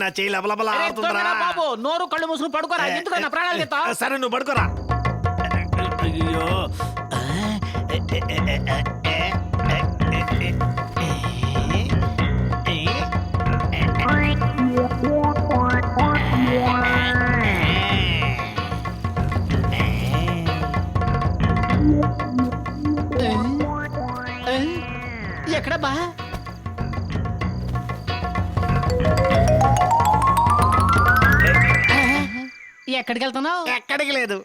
నా చేయి లబలబల అరే, ఆడుతుందిరా బాబు నోరు కళ్ళు మూసుకుని పడుకోరా. ఎందుకు నా ప్రాణాలు తీస్తావ్? సరే నువ్వు పడుకోరా. అయ్యో. ఏ? ఎక్కడ బా ఎక్కడికి వెళ్తున్నావు? ఎక్కడికి లేదు.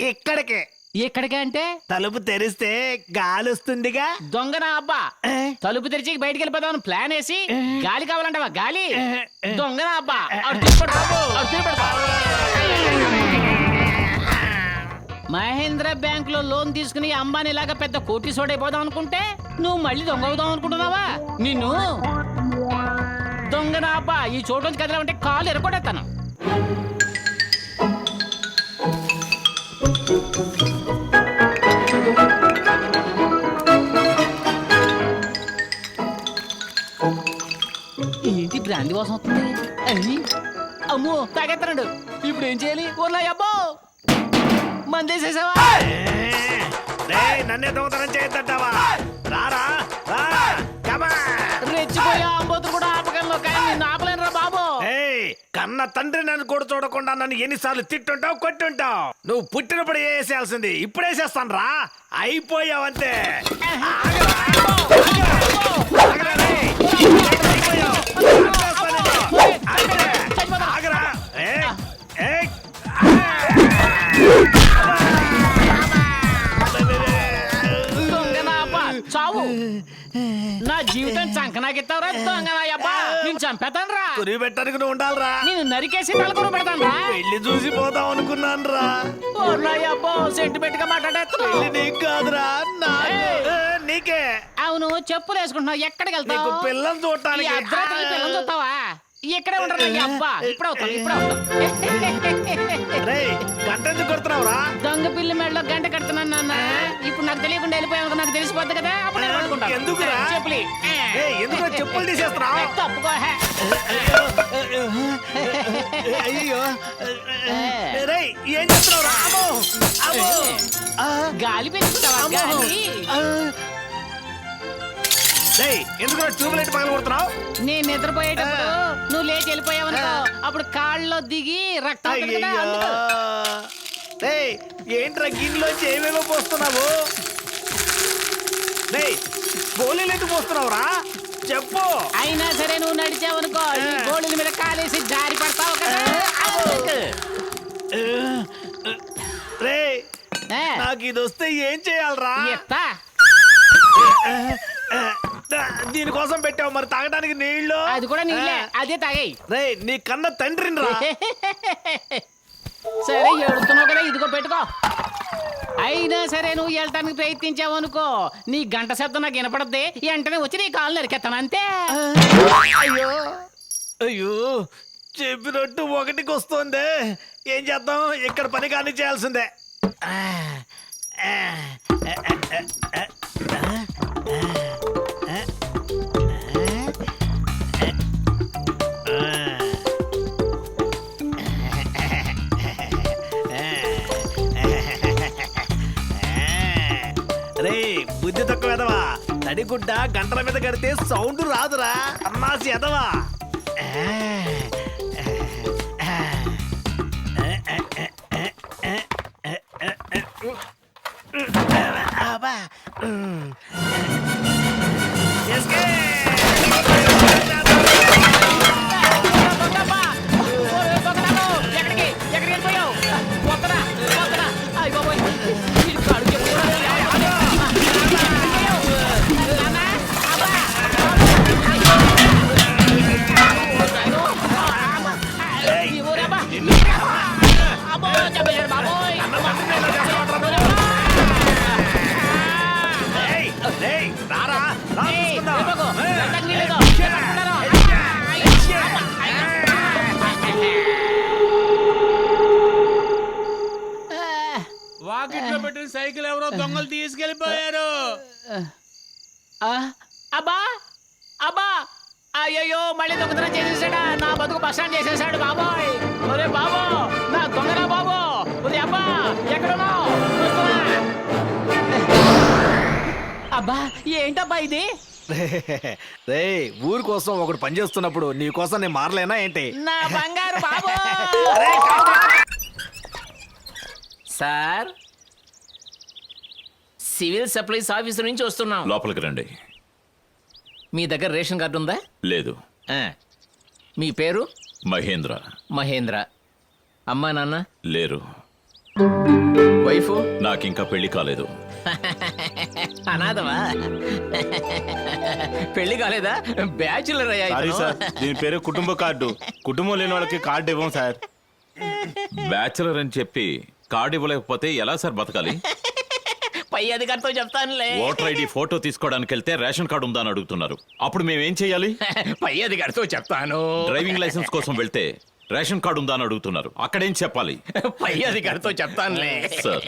ఇక్కడికే. ఎక్కడికి అంటే? తలుపు తెరిస్తే గాలి వస్తుందిగా దొంగన అబ్బా. ఏ? తలుపు తెరిచి బయటికి వెళ్ళిపోదామని ప్లాన్ వేసి గాలి కావాలంటావా? గాలి? ఏ. దొంగన అబ్బా. మహేంద్ర బ్యాంక్లో లోన్ తీసుకుని అంబానీ లాగా పెద్ద కోటీసోడు అయిపోదాం అనుకుంటే నువ్వు మళ్ళీ దొంగ అవుదాం అనుకుంటున్నావా? నిన్ను? దొంగన అబ్బా. ఈ చోటు నుంచి కదిలా ఉంటే కాలు ఎరగొడేస్తాను ఏంటి బ్రాంతి వాసన వస్తుంది? అని అమ్మో తాగెత్తనాడు ఇప్పుడు ఏం చేయాలి? ఊర్లా అబ్బో! మందేసేసావా? నన్నే దొంగతనం చేయొద్దంటావా? రారా రా! నా తండ్రి నన్ను కూడా చూడకుండా నన్ను ఎన్నిసార్లు తిట్టుంటావు కొట్టుంటావు నువ్వు పుట్టినప్పుడు వేసేయాల్సింది ఇప్పుడే చేస్తాను రా అయిపోయావంతే ఆగరా. ఆగరా రేయ్. అయిపోయావు. జీవితం చంకనాకిస్తావురా దొంగ నా అబ్బా నేను చంపేతాను రా కురి పెట్టడానికి నువ్వు ఉండాలిరా. నేను నరికేసి తలకొన పెడతాను రా పెళ్ళి చూసి పోదాం అనుకున్నాను రా ఊర్లో అబ్బో సెంటిమెంట్గా మాట్లాడేస్తున్నావు. పెళ్ళి నీకు కాదురా నాకు. ఏ, నీకే. అవును చెప్పులు వేసుకుంటున్నావు. ఎక్కడికి నీకు వెళ్తావు పిల్లలు ఈ చూడటానికి అర్ధరాత్రి పిల్లలు చూస్తావా? ఇక్కడే ఉండరు నీ అబ్బా? ఇప్పుడు అవుతాను ఇప్పుడు అవుతాను రేయ్ గంట ఎందుకు కొడుతున్నావురా? దొంగ పిల్లి మెడలో గంట కడుతున్నాను నాన్న. ఇప్పుడు నాకు తెలియకుండా వెళ్ళిపోయాను నాకు తెలిసిపోద్ది కదా అప్పుడు నేను పట్టుకుంటాను. ఎందుకురా? చెప్పులి ఏయ్, ఎందుకు చెప్పులు తీసేస్తున్నావు? తప్పుకో. అయ్యో రేయ్ ఏం అమ్మో అమ్మో. ఆ, గాలి పెంచుతావా. గాలి? ఎందుకు ట్యూబ్లైట్ పగల కొడుతున్నావు? నేను నిద్రపోయేటప్పుడు నువ్వు లేచి వెళ్ళిపోయావనుకో అప్పుడు కాళ్ళలో దిగి రక్తం ఏంట్రా గిన్నెలోంచి ఏమేమో పోస్తున్నావు? గోళీలు ఎందుకు పోస్తున్నావురా? చెప్పు. అయినా సరే నువ్వు నడిచావనుకో గోళీల మీద కాలేసి జారి పడతావు కదా. ఏ, నాకు ఇది వస్తే ఏం చేయాలరా? ఎత్తా. దీనికోసం పెట్టావు మరి తాగడానికి నీళ్ళు అది కూడా నీళ్ళే. అదే తాగాయి. రేయ్ నీ కన్న తండ్రిని రా సరే ఏడుతున్నావు కదా ఇదిగో పెట్టుకో. అయినా సరే నువ్వు వెళ్ళటానికి ప్రయత్నించావు అనుకో. నీ గంట శబ్దం నాకు వినపడద్ది. వెంటనే వచ్చి నీ కాళ్ళు నరికెత్తాను అంతే. అయ్యో. అయ్యో చెప్పినట్టు ఒకటికి వస్తుంది. ఏం చేద్దాం? ఇక్కడ పని కానీ చేయాల్సిందే. రే తడిగుడ్డ గంటల మీద కడితే సౌండ్ రాదురా అమ్మాసి ఎదవా అబ్బా. బాబోయ్. ఒరే బాబు నా దొంగరా బాబు. ఒరే అబ్బా ఎక్కడున్నావు? వస్తున్నా. అబ్బా ఏంటబ్బా ఇది? రే ఊరి కోసం ఒకడు పని చేస్తున్నప్పుడు నీ కోసం నేను మారలేనా ఏంటి? నా బంగారు బాబు. సార్ సివిల్ సప్లైస్ ఆఫీస్ నుంచి వస్తున్నాం. లోపలికి రండి. మీ దగ్గర రేషన్ కార్డు ఉందా? లేదు. ఆ. మీ పేరు? మహేంద్ర. మహేంద్ర. అమ్మా నాన్న. లేరు. వైఫ్? నాకింకా పెళ్ళి కాలేదు. అనాథవా పెళ్ళి కాలేదా? బ్యాచులర్ అయ్యా. సార్ దీని పేరు కుటుంబ కార్డు. కుటుంబం లేని వాళ్ళకి కార్డు ఇవ్వం సార్ బ్యాచులర్ అని చెప్పి కార్డు ఇవ్వలేకపోతే ఎలా సార్ బతకాలి? పై అధికారితో చెప్తానులే. ఓటర్ ఐడి ఫోటో తీసుకోవడానికి వెళ్తే రేషన్ కార్డు ఉందా అని అడుగుతున్నారు. అప్పుడు మేమేం చేయాలి? పై అధికారితో చెప్తాను. డ్రైవింగ్ లైసెన్స్ కోసం వెళ్తే రేషన్ కార్డు ఉందా అని అడుగుతున్నారు. అక్కడేం చెప్పాలి? పై అధికారితో చెప్తానులే. సార్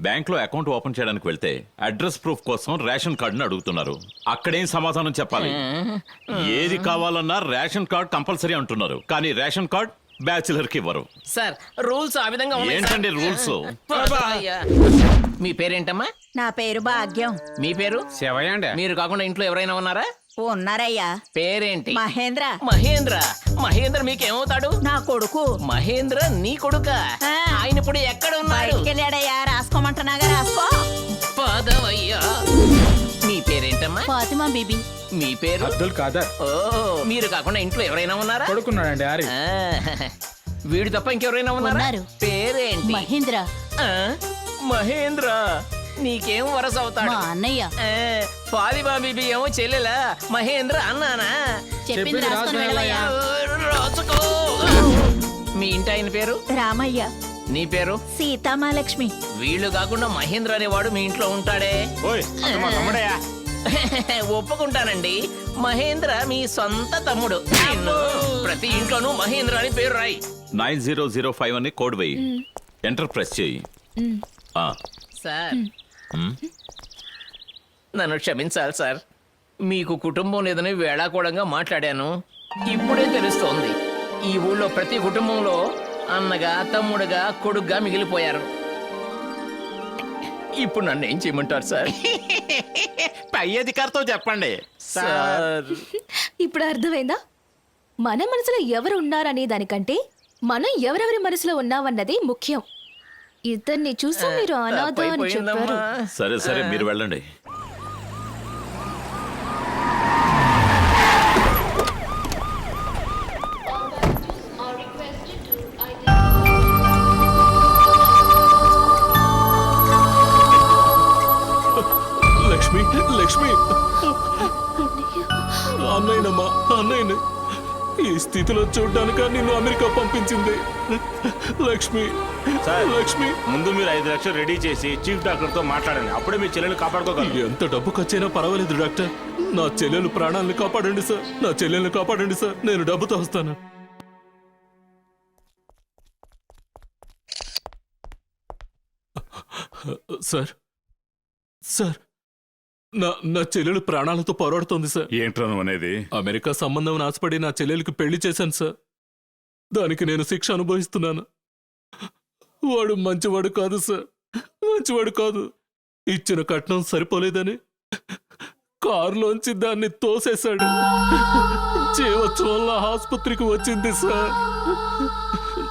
బ్యాంక్లో అకౌంట్ ఓపెన్ చేయడానికి వెళ్తే అడ్రస్ ప్రూఫ్ కోసం రేషన్ కార్డుని అడుగుతున్నారు. అక్కడేం సమాధానం చెప్పాలి? ఏది కావాలన్నా రేషన్ కార్డ్ కంపల్సరీ అంటున్నారు. కానీ రేషన్ కార్డ్ బ్యాచులర్కి ఇవ్వరు. సార్ రూల్స్ ఆ విధంగా ఉన్నాయి సార్. ఏంటండి రూల్స్? అయ్యా. మీ పేరేంటమ్మా? నా పేరు భాగ్యం. మీ పేరు? శివయ్యండి మీరు కాకుండా ఇంట్లో ఎవరైనా ఉన్నారా? ఉన్నారయ్యా. పేరేంటి? మహేంద్ర. మహేంద్ర. మహేంద్ర మీకేమవుతాడు? నా కొడుకు. మహేంద్ర నీ కొడుక. ఆ. ఆయన ఇప్పుడు ఎక్కడ ఉన్నాడు బయటికెళ్ళాడయ్యా రాసుకోమంటున్నాగా రాసుకో. పదవయ్యా. మీ పేరేంటమ్మా? ఫాతిమా బీబీ. మీ పేరు? అబ్దుల్ ఖాదర్. ఓ మీరు కాకుండా ఇంట్లో ఎవరైనా ఉన్నారా? పడుకున్నాడండి ఆరి. ఆ, వీడు తప్ప ఇంకెవరైనా ఉన్నారా? ఉన్నారు. పేరేంటి? మహేంద్ర. ఆ, మహేంద్ర నీకేం వరస అవుతాడు? మా అన్నయ్య. ఆ, ఫాతిమా బీబీ ఏమో చెల్లెలా? మహేంద్ర అన్నానా? చెప్పింది రాసుకొని వెళ్ళవయ్యా. రాసుకో. మీ ఇంటి ఆయన పేరు? రామయ్య. నీ పేరు? సీతామాలక్ష్మి వీళ్ళు కాకుండా మహేంద్ర అనేవాడు మీ ఇంట్లో ఉంటాడే. ఓయ్ అతను మా తమ్ముడయ్యా. ఒప్పుకుంటానండి. మహేంద్ర మీ సొంత తమ్ముడు. నిన్ను ప్రతి ఇంట్లోనూ మహేంద్ర అని పేరు రాయి. నైన్ జీరో జీరో ఫైవ్ అని కోడ్ వెయ్యి ఎంటర్ ప్రెస్ చేయి. ఆ, సార్. నన్ను క్షమించాలి సార్. మీకు కుటుంబం లేదని వేళాకోళంగా మాట్లాడాను. ఇప్పుడే తెలుస్తోంది. ఈ ఊళ్ళో ప్రతి కుటుంబంలో అన్నగా తమ్ముడుగా కొడుగ్గా మిగిలిపోయారు. ఇప్పుడు నన్ను ఏం చేయమంటారు సార్? పై అధికారితో చెప్పండి. సార్. ఇప్పుడు అర్థమైందా? మన మనసులో ఎవరు ఉన్నారనే దానికంటే మనం ఎవరెవరి మనసులో ఉన్నామన్నది ముఖ్యం. ఇద్దరిని చూసి మీరు అనాథ అని చెప్పారు. సరే సరే మీరు వెళ్ళండి. అన్నయ్యని ఈ స్థితిలో చూడ్డానిక నిన్ను అమెరికా పంపించింది. లక్ష్మి సార్. లక్ష్మి. ముందు మీరు ఐదు లక్షలు రెడీ చేసి చీఫ్ డాక్టర్తో మాట్లాడండి. అప్పుడే మీ చెల్లెలు కాపాడుకోగలరు ఎంత డబ్బు ఖర్చైనా పర్వాలేదు డాక్టర్. నా చెల్లెలు ప్రాణాలను కాపాడండి సార్. నా చెల్లెల్ని కాపాడండి సార్. నేను డబ్బుతో వస్తాను. సార్ సార్ నా నా చెల్లెలు ప్రాణాలతో పోరాడుతోంది సార్. ఏంట్రా నువ్వు అనేది? అమెరికా సంబంధం నాశపడి నా చెల్లెలికి పెళ్ళి చేశాను సార్. దానికి నేను శిక్ష అనుభవిస్తున్నాను. వాడు మంచివాడు కాదు సార్. మంచివాడు కాదు. ఇచ్చిన కట్నం సరిపోలేదని కారులోంచి దాన్ని తోసేశాడు. చేయవచ్చు వల్ల ఆసుపత్రికి వచ్చింది సార్.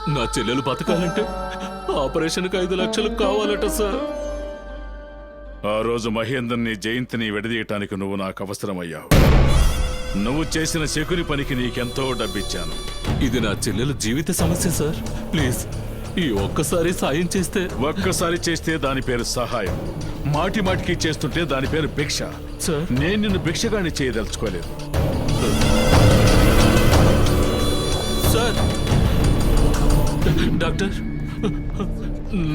నా చెల్లెలు బతకాలంటే ఆపరేషన్కి ఐదు లక్షలు కావాలట సార్. ఆ రోజు మహేందర్ని జయంతిని విడదీయటానికి నువ్వు నాకు అవసరమయ్యావు. నువ్వు చేసిన శకుని పనికి నీకెంతో డబ్బిచ్చాను. ఇది నా చెల్లెలు జీవిత సమస్య సార్. ప్లీజ్ ఈ ఒక్కసారి సాయం చేస్తే ఒక్కసారి చేస్తే దాని పేరు సహాయం. మాటి మాటికి చేస్తుంటే దాని పేరు భిక్ష. సార్. నేను నిన్ను భిక్షగాని చేయదలుచుకోలేదు. సార్. డాక్టర్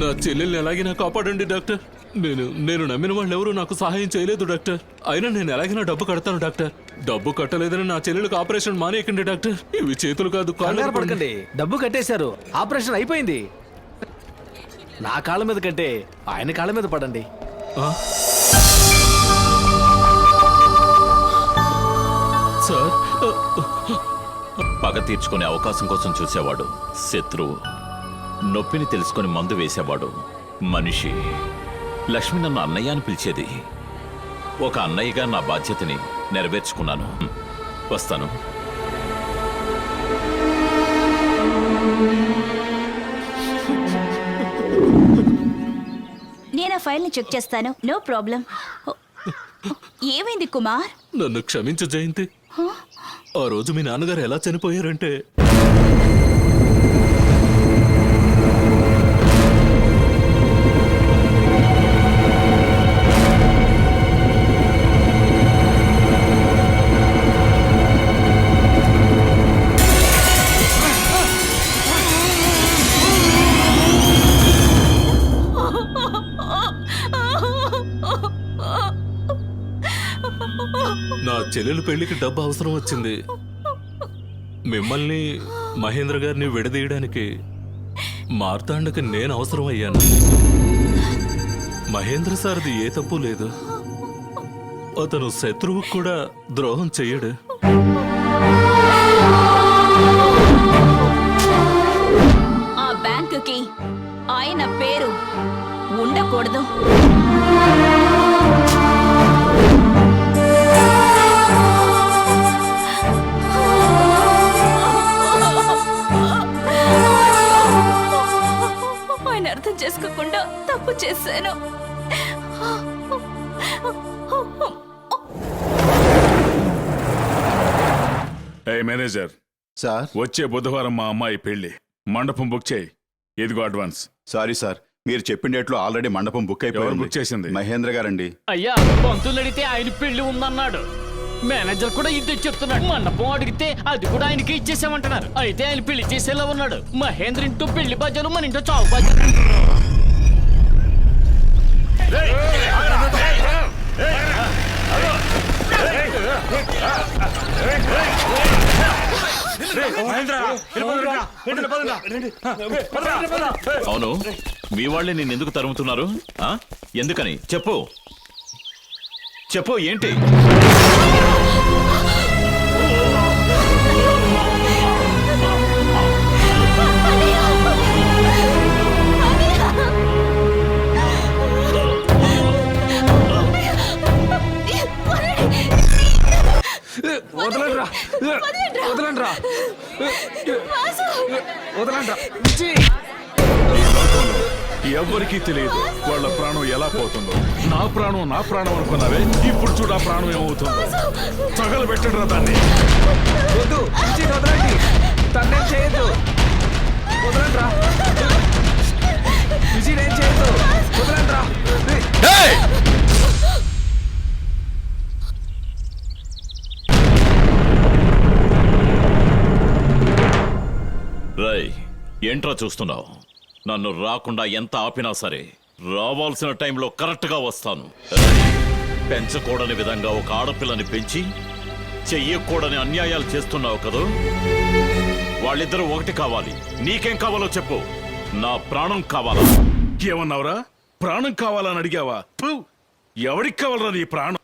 నా చెల్లెల్ని ఎలాగైనా కాపాడండి డాక్టర్. నేను నేను నమ్మిన వాళ్ళు ఎవరు నాకు సహాయం చేయలేదు డాక్టర్. అయినా నేను ఎలాగైనా డబ్బు కడతాను డాక్టర్. డబ్బు కట్టలేదని నా చెల్లెలకు ఆపరేషన్ మానేయకండి డాక్టర్. ఇవి చేతులు కాదు కంగారు పడకండి. డబ్బు కట్టేశారు. ఆపరేషన్ అయిపోయింది. నా కాళ్ళ మీద కంటే ఆయన కాళ్ళ మీద పడండి? సార్ పగ తీర్చుకునే అవకాశం కోసం చూసేవాడు. శత్రువు. నొప్పిని తెలుసుకొని మందు వేసేవాడు. మనిషి. లక్ష్మి నన్ను అన్నయ్య అని పిలిచేది. ఒక అన్నయ్యగా నా బాధ్యతని నెరవేర్చుకున్నాను. వస్తాను. నేను ఆ ఫైల్ని చెక్ చేస్తాను? No problem. ఏమైంది కుమార్? నన్ను క్షమించు జయంతి. ఆ రోజు మీ నాన్నగారు ఎలా చనిపోయారంటే చెల్లెలు పెళ్ళికి డబ్బు అవసరం వచ్చింది. మిమ్మల్ని మహేంద్ర గారిని విడదీయడానికి మార్తాండకి నేను అవసరం అయ్యాను మహేంద్ర సార్ది ఏ తప్పు లేదు. అతను శత్రువుకు కూడా ద్రోహం చెయ్యడు. ఆ బ్యాంకుకి ఆయన పేరు ఉండకూడదు. చేశాను. ఏ మేనేజర్. సార్? వచ్చే బుధవారం మా అమ్మాయి పెళ్ళి మండపం బుక్ చేయి. ఇదిగో అడ్వాన్స్. సారీ సార్ మీరు చెప్పిన డేట్లో ఆల్రెడీ మండపం బుక్ ఎవరు అయిపోయింది బుక్ చేసింది? మహేంద్ర గారండి. అయ్యా పంతులు అడిగితే ఆయన పెళ్ళి ఉందన్నాడు. మేనేజర్ కూడా ఇదే చెప్తున్నాడు. మండపం అడిగితే అది కూడా ఆయనకి ఇచ్చేసామంటున్నారు. అయితే ఆయన పెళ్ళి చేసేలా ఉన్నాడు. మహేంద్ర ఇంటూ పెళ్ళి బాధ్యాలు మన ఇంటో చావు బాధ్యాలు అవును మీ వాళ్ళే నేను ఎందుకు తరుముతున్నారు? ఎందుకని? చెప్పు. చెప్పు ఏంటి? వదలండ్రా వదలండ్రా వదలండ్రా ఎవ్వరికీ తెలియదు వాళ్ళ ప్రాణం ఎలా పోతుందో. నా ప్రాణం నా ప్రాణం అనుకున్నావే? ఇప్పుడు చూడు ప్రాణం ఏమవుతుందో. తగలు పెట్టడరా దాన్ని. వద్దు. వదలండి. తన్నేం చేయొద్దు. వదలండ్రా విజయ్ ఏం చేయొద్దు. వదలండ్రా ఏంట్రా చూస్తున్నావు? నన్ను రాకుండా ఎంత ఆపినా సరే రావాల్సిన టైంలో కరెక్ట్గా వస్తాను. పెంచకూడని విధంగా ఒక ఆడపిల్లని పెంచి చెయ్యకూడని అన్యాయాలు చేస్తున్నావు కదూ? వాళ్ళిద్దరూ ఒకటి కావాలి. నీకేం కావాలో చెప్పు. నా ప్రాణం కావాలా? ఏమన్నావురా? ప్రాణం కావాలని అడిగావా? ఎవరికి కావాలరా నీ ప్రాణం?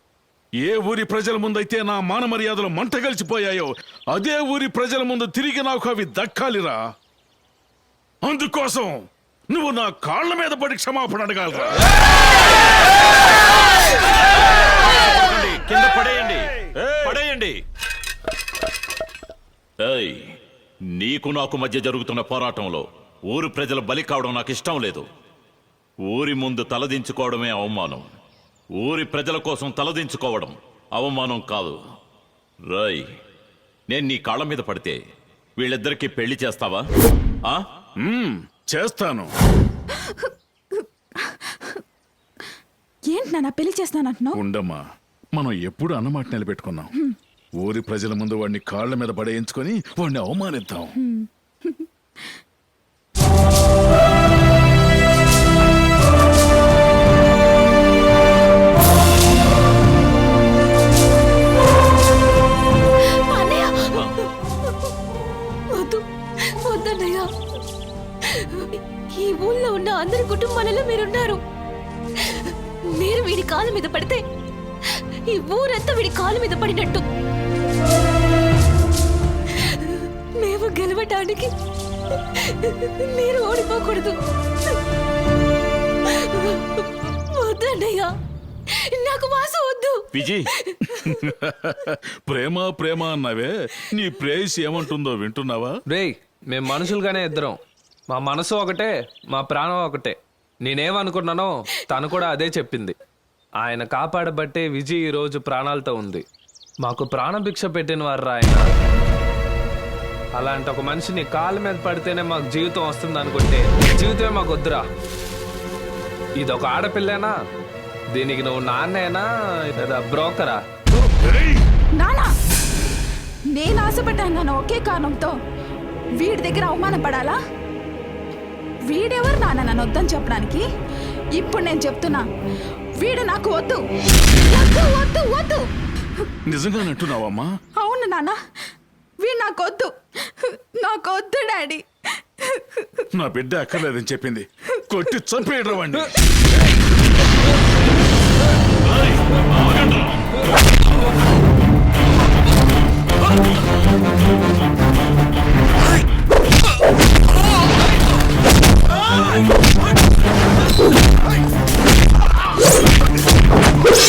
ఏ ఊరి ప్రజల ముందైతే నా మాన మర్యాదలు మంట కలిసిపోయాయో అదే ఊరి ప్రజల ముందు తిరిగి నాకు అవి దక్కాలిరా. అందుకోసం నువ్వు నా కాళ్ళ మీద పడి క్షమాపణ అడగాలరా. కింద పడేయండి పడేయండి. ఏయ్, నీకు నాకు మధ్య జరుగుతున్న పోరాటంలో ఊరు ప్రజలు బలి కావడం నాకు ఇష్టం లేదు. ఊరి ముందు తలదించుకోవడమే అవమానం. ఊరి ప్రజల కోసం తలదించుకోవడం అవమానం కాదు. రై నేను నీ కాళ్ళ మీద పడితే వీళ్ళిద్దరికీ పెళ్ళి చేస్తావా? ఆ? మ్మ్, చేస్తాను. ఏంటి నాన్న పెళ్ళి చేస్తానంటున్నావు? ఉండమ్మా మనం ఎప్పుడు అన్నమాట నిలబెట్టుకున్నాం. ఊరి ప్రజల ముందు వాడిని కాళ్ళ మీద పడేయించుకొని వాడిని అవమానిద్దాం. కుటుంబాలలో మీరున్నారు. మీరు వీడి కాలు మీద పడితే ఈ ఊరంతా వీడి కాలు మీద పడినట్టు. గెలవటానికి మీరు ఓడిపోకూడదు. వద్దన్నయ్య నాకు వాసు వద్దు. విజయ్ ప్రేమ ప్రేమ అన్నావే. నీ ప్రేయస్ ఏమంటుందో వింటున్నావా? రేయ్ మేము మనుషులుగానే ఇద్దరం. మా మనసు ఒకటే మా ప్రాణం ఒకటే. నేనేమనుకున్నానో తను కూడా అదే చెప్పింది. ఆయన కాపాడబట్టే విజయ్ ఈరోజు ప్రాణాలతో ఉంది. మాకు ప్రాణభిక్ష పెట్టిన వారు ఆయన. అలాంటి ఒక మనిషిని కాళ్ళ మీద పడితేనే మాకు జీవితం వస్తుంది అనుకుంటే జీవితమే మాకు వద్దురా. ఇది ఒక ఆడపిల్లేనా? దీనికి నువ్వు నాన్నేనా? లేదా బ్రోకరా? నానా! నేను ఆశపడ్డాను ఒకే కారణంతో. వీడి దగ్గర అవమానపడాలా? వీడెవరు నాన్న నన్ను వద్దని చెప్పడానికి? ఇప్పుడు నేను చెప్తున్నా వీడు నాకు వద్దు. వద్దు వద్దు వద్దు. నిజంగా అంటున్నావమ్మా? అవును నాన్న వీడు నాకు వద్దు. నాకు వద్దు డాడీ. నా బిడ్డ అక్కర్లేదని చెప్పింది. కొట్టి చంపేయడం అండి Let's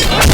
go.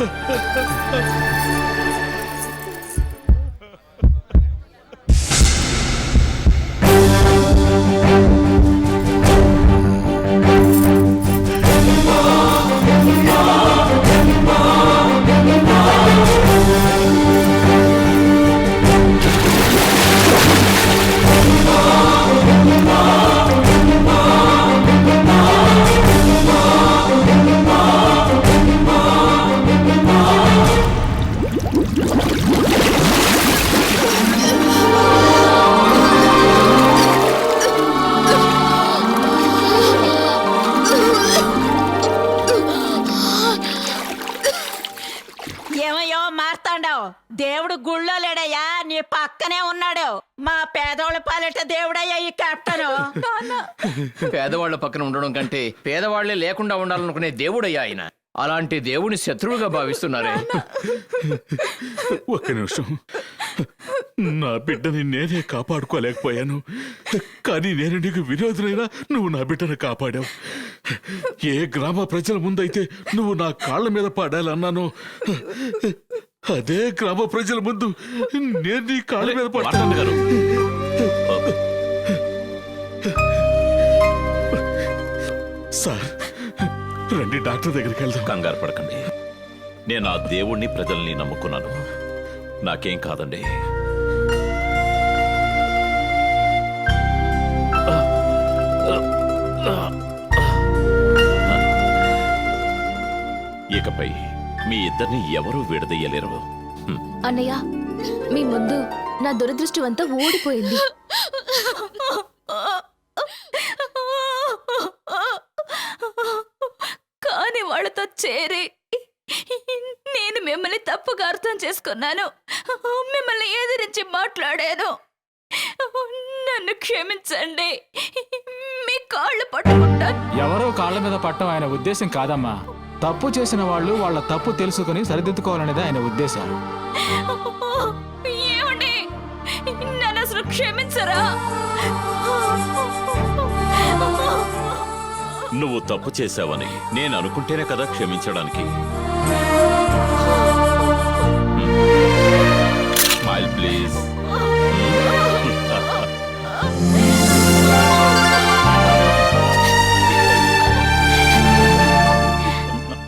ハハハハ。పేదవాళ్ళ పక్కన ఉండడం కంటే పేదవాళ్ళే లేకుండా ఉండాలనుకునే దేవుడయ్యా ఆయన. అలాంటి దేవుని శత్రువుగా భావిస్తున్నారే. ఒక్క నిమిషం. నా బిడ్డని నేనే కాపాడుకోలేకపోయాను. కానీ నేను నీకు విరోధులైనా నువ్వు నా బిడ్డను కాపాడావు. ఏ గ్రామ ప్రజల ముందైతే నువ్వు నా కాళ్ళ మీద పడాలన్నాను అదే గ్రామ ప్రజల ముందు నేను నీ కాళ్ళ మీద పడతాను. సార్ రండి డాక్టర్ దగ్గరికి వెళ్దాం. కంగారు పడకండి. నేను ఆ దేవుణ్ణి ప్రజల్ని నమ్ముకున్నాను. నాకేం కాదండి. ఇకపై మీ ఇద్దరిని ఎవరూ విడదీయలేరు. అన్నయ్య మీ ముందు నా దురదృష్టం అంతా ఓడిపోయింది కానీ వాళ్ళతో చేరి నేను మిమ్మల్ని తప్పుగా అర్థం చేసుకున్నాను. మిమ్మల్ని ఎదిరించి మాట్లాడాను. నన్ను క్షమించండి. మీ కాళ్ళు పట్టుకుంటాను. ఎవరో కాళ్ళ మీద పట్టం ఆయన ఉద్దేశం కాదమ్మా. తప్పు చేసిన వాళ్ళు వాళ్ళ తప్పు తెలుసుకుని సరిదిద్దుకోవాలనేది ఆయన ఉద్దేశం. ఏమండి? నన్ను అసలు క్షమించరా? నువ్వు తప్పు చేశావని నేను అనుకుంటేనే కదా క్షమించడానికి. days.